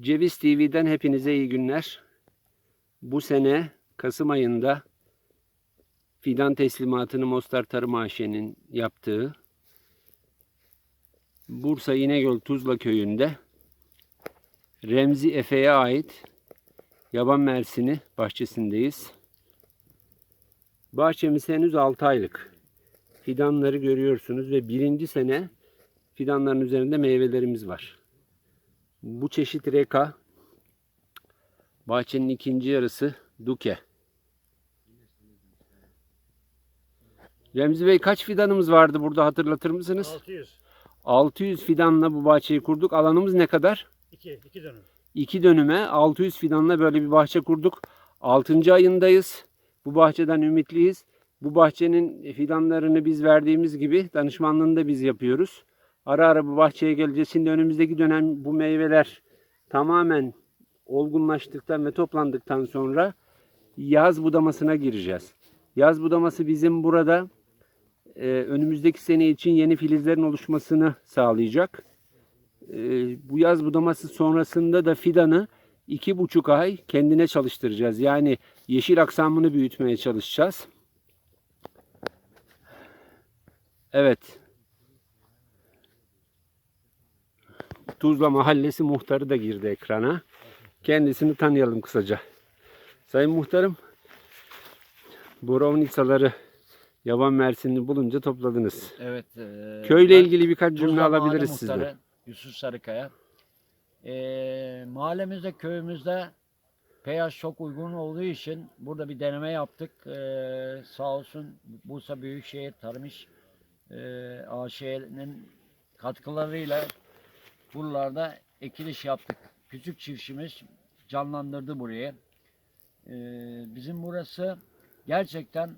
Ceviz TV'den hepinize iyi günler. Bu sene Kasım ayında fidan teslimatını Mostar Tarım AŞ'nin yaptığı Bursa İnegöl Tuzla köyünde Remzi Efe'ye ait yaban mersini bahçesindeyiz. Bahçemiz henüz 6 aylık. Fidanları görüyorsunuz ve birinci sene fidanların üzerinde meyvelerimiz var. Bu çeşit reka. Bahçenin ikinci yarısı duke. Remzi Bey kaç fidanımız vardı burada hatırlatır mısınız? 600. 600 fidanla bu bahçeyi kurduk. Alanımız ne kadar? 2, 2 dönüm. 2 dönüme 600 fidanla böyle bir bahçe kurduk. 6. ayındayız. Bu bahçeden ümitliyiz. Bu bahçenin fidanlarını biz verdiğimiz gibi danışmanlığını da biz yapıyoruz. Ara ara bu bahçeye geleceğiz. Şimdi önümüzdeki dönem bu meyveler tamamen olgunlaştıktan ve toplandıktan sonra yaz budamasına gireceğiz. Yaz budaması bizim burada e, önümüzdeki sene için yeni filizlerin oluşmasını sağlayacak. E, bu yaz budaması sonrasında da fidanı iki buçuk ay kendine çalıştıracağız. Yani yeşil aksamını büyütmeye çalışacağız. Evet. Tuzla Mahallesi muhtarı da girdi ekrana. Kendisini tanıyalım kısaca. Sayın muhtarım, Borovnitsaları yaban mersinini bulunca topladınız. Evet. e, Köyle ben ilgili birkaç cümle Tuzla alabiliriz sizden. Yusuf Sarıkaya. E, mahallemizde, köyümüzde peyaj çok uygun olduğu için burada bir deneme yaptık. E, sağ olsun Bursa Büyükşehir Tarım İş e, AŞ'nin katkılarıyla buralarda ekiliş yaptık. Küçük çiftçimiz canlandırdı burayı. E, bizim burası gerçekten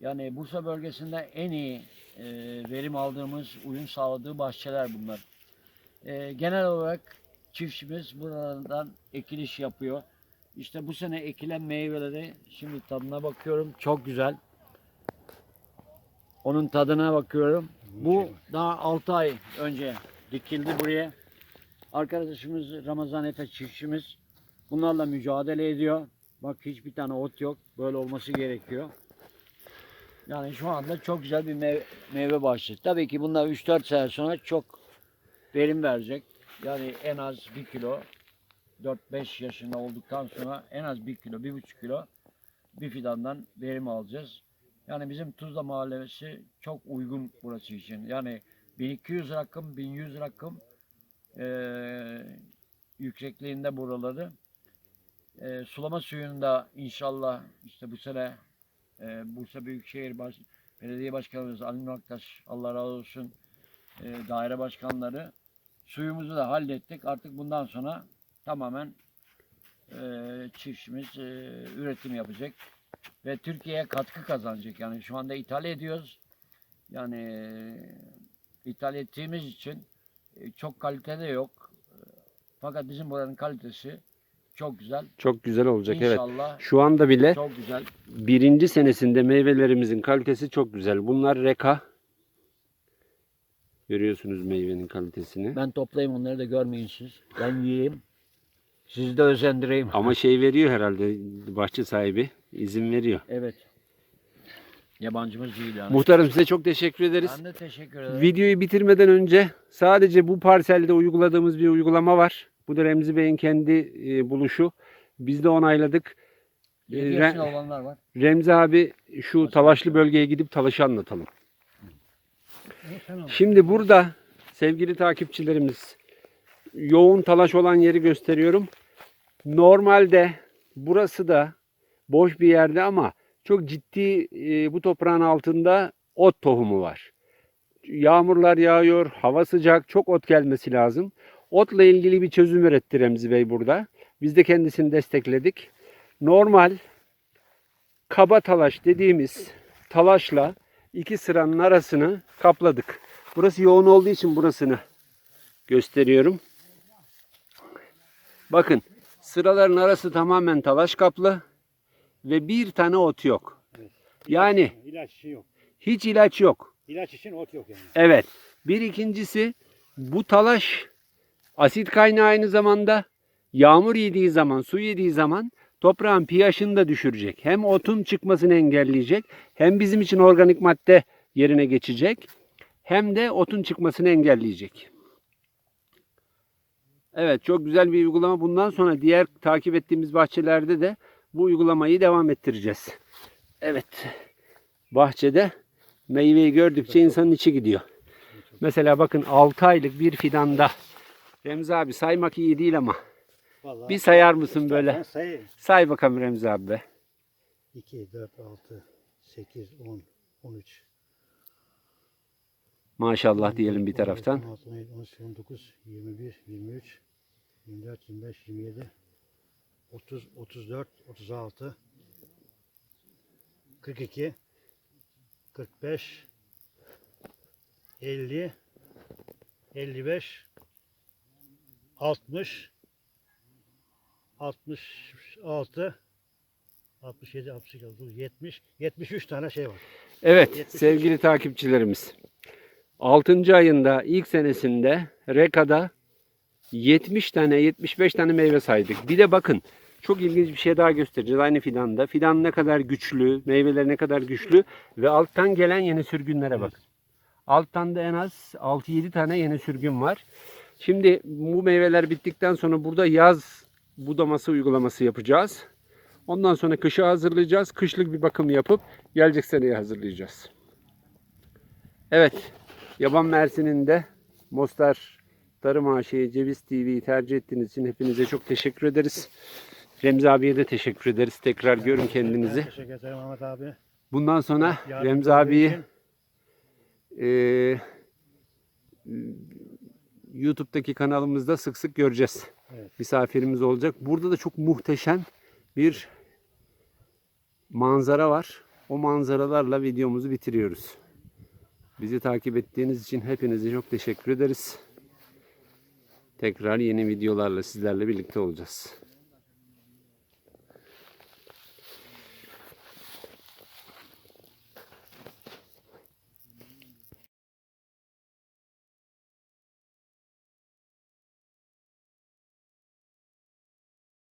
yani Bursa bölgesinde en iyi e, verim aldığımız, uyum sağladığı bahçeler bunlar. E, genel olarak çiftçimiz buralardan ekiliş yapıyor. İşte bu sene ekilen meyveleri şimdi tadına bakıyorum. Çok güzel. Onun tadına bakıyorum. Bu daha 6 ay önce dikildi buraya. Arkadaşımız Ramazan Efe çiftçimiz bunlarla mücadele ediyor. Bak hiçbir tane ot yok. Böyle olması gerekiyor. Yani şu anda çok güzel bir meyve, meyve bahçesi. Tabii ki bunlar 3-4 sene sonra çok verim verecek. Yani en az 1 kilo 4-5 yaşında olduktan sonra en az 1 kilo, 1,5 kilo bir fidandan verim alacağız. Yani bizim Tuzla Mahallesi çok uygun burası için. Yani 1200 rakım, 1100 rakım eee yüksekliğinde buraları. Eee, sulama suyunda inşallah işte bu sene e, Bursa Büyükşehir Baş Belediye Başkanımız Ali Nur Aktaş, Allah razı olsun, e, daire başkanları suyumuzu da hallettik. Artık bundan sonra tamamen e, çiftçimiz e, üretim yapacak ve Türkiye'ye katkı kazanacak. Yani şu anda ithal ediyoruz. Yani e, ithal ettiğimiz için e, çok kalitede yok. E, Fakat bizim buranın kalitesi çok güzel. Çok güzel olacak evet. İnşallah Şu anda bile çok güzel. birinci senesinde meyvelerimizin kalitesi çok güzel. Bunlar reka. Görüyorsunuz meyvenin kalitesini. Ben toplayayım onları da görmeyin siz. Ben yiyeyim. Sizi de özendireyim. Ama şey veriyor herhalde bahçe sahibi izin veriyor. Evet. Yabancımız değil yani. Muhtarım size çok teşekkür ederiz. Ben de teşekkür ederim. Videoyu bitirmeden önce sadece bu parselde uyguladığımız bir uygulama var. Bu da Remzi Bey'in kendi e, buluşu. Biz de onayladık. Yedi Re- yaşında olanlar var. Remzi abi şu talaşlı bölgeye gidip talaşı anlatalım. Şimdi burada sevgili takipçilerimiz yoğun talaş olan yeri gösteriyorum. Normalde burası da boş bir yerde ama çok ciddi e, bu toprağın altında ot tohumu var. Yağmurlar yağıyor, hava sıcak, çok ot gelmesi lazım. Otla ilgili bir çözüm üretti Remzi Bey burada. Biz de kendisini destekledik. Normal kaba talaş dediğimiz talaşla iki sıranın arasını kapladık. Burası yoğun olduğu için burasını gösteriyorum. Bakın sıraların arası tamamen talaş kaplı ve bir tane ot yok. Yani İlaç işi yok. hiç ilaç yok. İlaç için ot yok yani. Evet. Bir ikincisi bu talaş asit kaynağı aynı zamanda Yağmur yediği zaman, su yediği zaman toprağın pH'ını da düşürecek. Hem otun çıkmasını engelleyecek, hem bizim için organik madde yerine geçecek, hem de otun çıkmasını engelleyecek. Evet, çok güzel bir uygulama. Bundan sonra diğer takip ettiğimiz bahçelerde de bu uygulamayı devam ettireceğiz. Evet, bahçede meyveyi gördükçe insanın içi gidiyor. Mesela bakın 6 aylık bir fidanda Remzi abi saymak iyi değil ama Vallahi bir sayar mısın böyle? Sayayım. Say bakalım Remzi abi be. 2, 4, 6, 8, 10, 13. Maşallah diyelim bir taraftan. 16, 17, 18, 19, 21, 23, 24, 25, 27, 30, 34, 36, 42, 45, 50, 55, 60, 66, 67, 68, 70, 73 tane şey var. Evet Yetmiş sevgili takipçilerimiz. 6. ayında ilk senesinde Reka'da 70 tane 75 tane meyve saydık. Bir de bakın çok ilginç bir şey daha göstereceğiz aynı fidanda. Fidan ne kadar güçlü, meyveler ne kadar güçlü ve alttan gelen yeni sürgünlere bakın. Alttan da en az 6-7 tane yeni sürgün var. Şimdi bu meyveler bittikten sonra burada yaz budaması uygulaması yapacağız. Ondan sonra kışa hazırlayacağız. Kışlık bir bakım yapıp gelecek seneye hazırlayacağız. Evet. Yaban Mersin'in de Mostar Tarım AŞ Ceviz TV'yi tercih ettiğiniz için hepinize çok teşekkür ederiz. Remzi abiye de teşekkür ederiz. Tekrar görün kendinizi. Teşekkür ederim Ahmet abi. Bundan sonra Yardımcı Remzi abiyi eee, YouTube'daki kanalımızda sık sık göreceğiz. Evet. Misafirimiz olacak. Burada da çok muhteşem bir manzara var. O manzaralarla videomuzu bitiriyoruz. Bizi takip ettiğiniz için hepinize çok teşekkür ederiz. Tekrar yeni videolarla sizlerle birlikte olacağız.